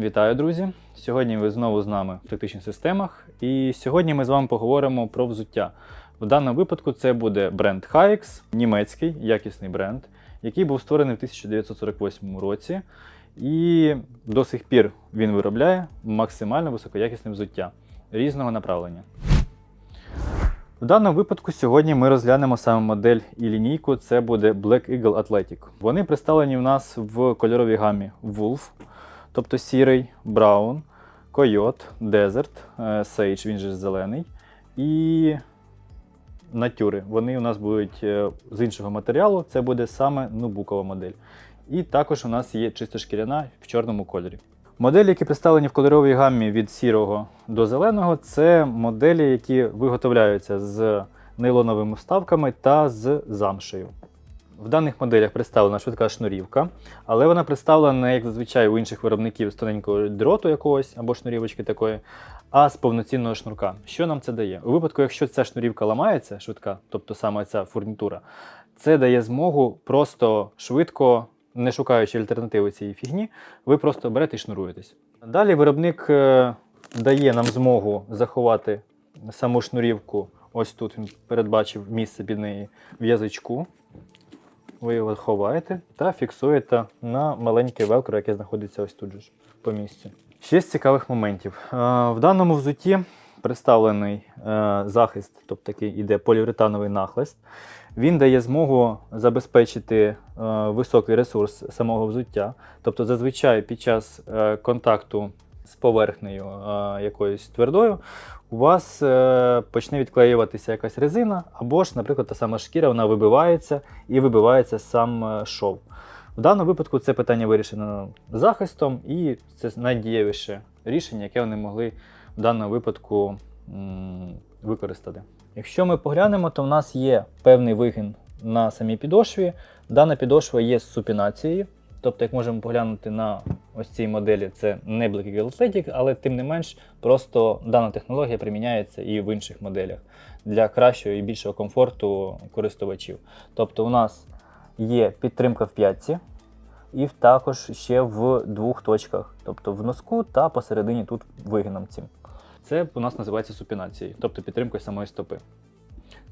Вітаю, друзі! Сьогодні ви знову з нами в тактичних системах, і сьогодні ми з вами поговоримо про взуття. В даному випадку це буде бренд Haix, німецький якісний бренд, який був створений в 1948 році, і до сих пір він виробляє максимально високоякісне взуття різного направлення. В даному випадку сьогодні ми розглянемо саме модель і лінійку. Це буде Black Eagle Athletic. Вони представлені в нас в кольоровій гамі Wolf, тобто сірий, Brown, Coyote, Desert, е, Sage, він же зелений. І натюри. Вони у нас будуть е, з іншого матеріалу. Це буде саме нубукова модель. І також у нас є чисто шкіряна в чорному кольорі. Моделі, які представлені в кольоровій гаммі від сірого до зеленого, це моделі, які виготовляються з нейлоновими вставками та з замшею. В даних моделях представлена швидка шнурівка, але вона представлена, як зазвичай у інших виробників з тоненького дроту якогось або шнурівочки такої, а з повноцінного шнурка. Що нам це дає? У випадку, якщо ця шнурівка ламається, швидка, тобто саме ця фурнітура, це дає змогу просто швидко, не шукаючи альтернативи цієї фігні, ви просто берете і шнуруєтесь. Далі виробник е, дає нам змогу заховати саму шнурівку. Ось тут він передбачив місце під неї в язичку. Ви його ховаєте та фіксуєте на маленьке велкро, яке знаходиться ось тут же ж по місцю. Ще з цікавих моментів. Е, В даному взутті представлений е, захист, тобто такий іде поліуретановий нахлист. Він дає змогу забезпечити е, високий ресурс самого взуття. Тобто, зазвичай під час контакту з поверхнею е, якоюсь твердою у вас е, почне відклеюватися якась резина, або ж, наприклад, та сама шкіра вона вибивається і вибивається сам е, шов. В даному випадку це питання вирішено захистом, і це найдієвіше рішення, яке вони могли в даному випадку м, використати. Якщо ми поглянемо, то в нас є певний вигін на самій підошві. Дана підошва є з супінацією. Тобто, як можемо поглянути на ось цій моделі, це не Black Eagle Athletic, але тим не менш, просто дана технологія приміняється і в інших моделях для кращого і більшого комфорту користувачів. Тобто, у нас є підтримка в п'ятці, і також ще в двох точках, тобто в носку та посередині тут вигином цим. Це у нас називається супінацією, тобто підтримкою самої стопи.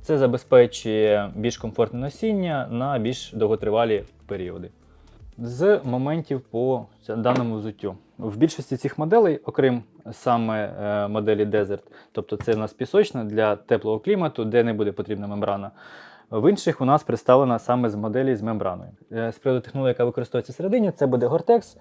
Це забезпечує більш комфортне носіння на більш довготривалі періоди. З моментів по даному взуттю. В більшості цих моделей, окрім саме е, моделі Desert, тобто це у нас пісочна для теплого клімату, де не буде потрібна мембрана. В інших у нас представлена саме з моделі з мембраною. Е, З приводу технології, яка використовується всередині, це буде Gore-Tex.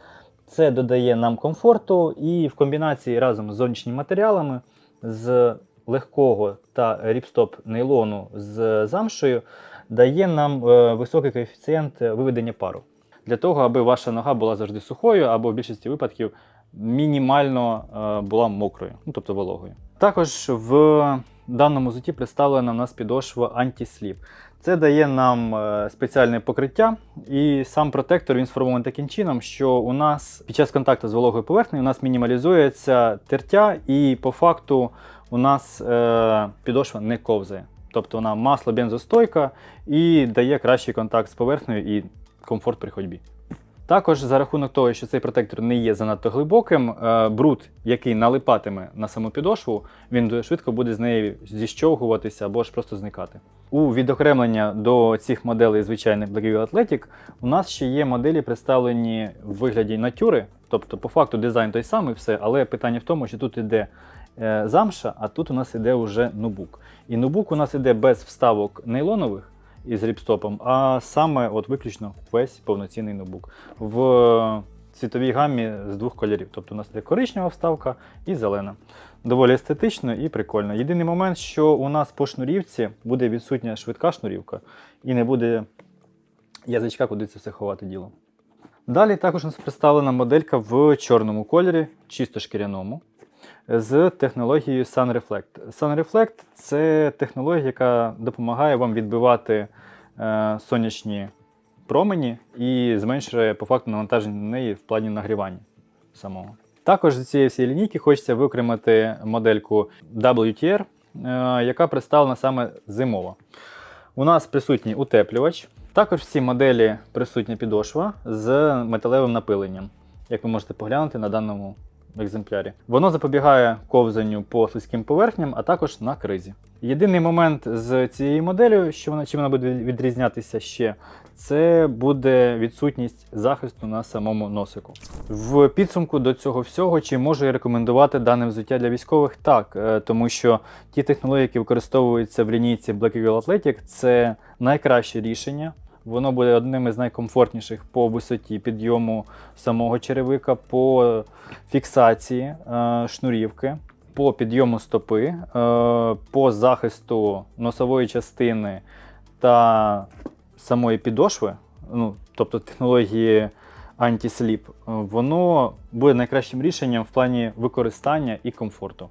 Це додає нам комфорту і в комбінації разом з зовнішніми матеріалами, з легкого та ріпстоп нейлону з замшею дає нам е, високий коефіцієнт виведення пару. Для того, аби ваша нога була завжди сухою, або в більшості випадків мінімально е, була мокрою, ну тобто вологою. Також в даному зуті представлена у нас підошва антисліп. Це дає нам е, спеціальне покриття, і сам протектор він сформований таким чином, що у нас під час контакту з вологою поверхнею у нас мінімалізується тертя, і по факту у нас е, підошва не ковзає. Тобто вона масло бензостойка і дає кращий контакт з поверхнею і комфорт при ходьбі. Також за рахунок того, що цей протектор не є занадто глибоким, е, бруд, який налипатиме на саму підошву, він дуже швидко буде з неї зіщовгуватися або ж просто зникати. У відокремлення до цих моделей звичайних Black Eagle Athletic у нас ще є моделі, представлені в вигляді натюри, тобто по факту дизайн той самий, все, але питання в тому, що тут іде е, замша, а тут у нас іде вже нубук. І нубук у нас іде без вставок нейлонових із ріпстопом, а саме от виключно весь повноцінний ноутбук. В цвітовій гамі з двох кольорів. Тобто у нас є коричнева вставка і зелена. Доволі естетично і прикольно. Єдиний момент, що у нас по шнурівці буде відсутня швидка шнурівка і не буде язичка, куди це все ховати діло. Далі також у нас представлена моделька в чорному кольорі, чисто шкіряному, з технологією Sun Reflect. Sun Reflect – це технологія, яка допомагає вам відбивати е, сонячні промені і зменшує по факту навантаження на неї в плані нагрівання самого. Також з цієї всієї лінійки хочеться викремати модельку WTR, е, яка представлена саме зимова. У нас присутній утеплювач. Також в цій моделі присутня підошва з металевим напиленням. як ви можете поглянути на даному екземплярі. Воно запобігає ковзанню по слизьким поверхням, а також на кризі. Єдиний момент з цією моделлю, що вона чим вона буде відрізнятися ще, це буде відсутність захисту на самому носику. В підсумку до цього всього, чи можу я рекомендувати дане взуття для військових? Так, е, тому що ті технології, які використовуються в лінійці Black Eagle Athletic, це найкраще рішення. Воно буде одним із найкомфортніших по висоті підйому самого черевика, по фіксації е, шнурівки, по підйому стопи, е, по захисту носової частини та самої підошви, ну, тобто технології антисліп, е, воно буде найкращим рішенням в плані використання і комфорту.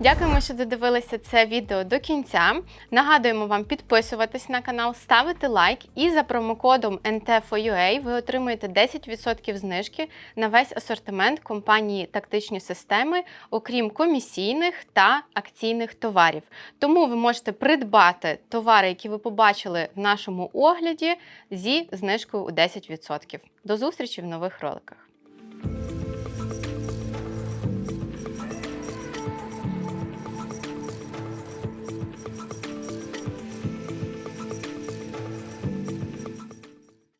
Дякуємо, що додивилися це відео до кінця. Нагадуємо вам підписуватись на канал, ставити лайк і за промокодом NT4UA ви отримуєте 10% знижки на весь асортимент компанії Тактичні системи, окрім комісійних та акційних товарів. Тому ви можете придбати товари, які ви побачили в нашому огляді, зі знижкою у 10%. До зустрічі в нових роликах.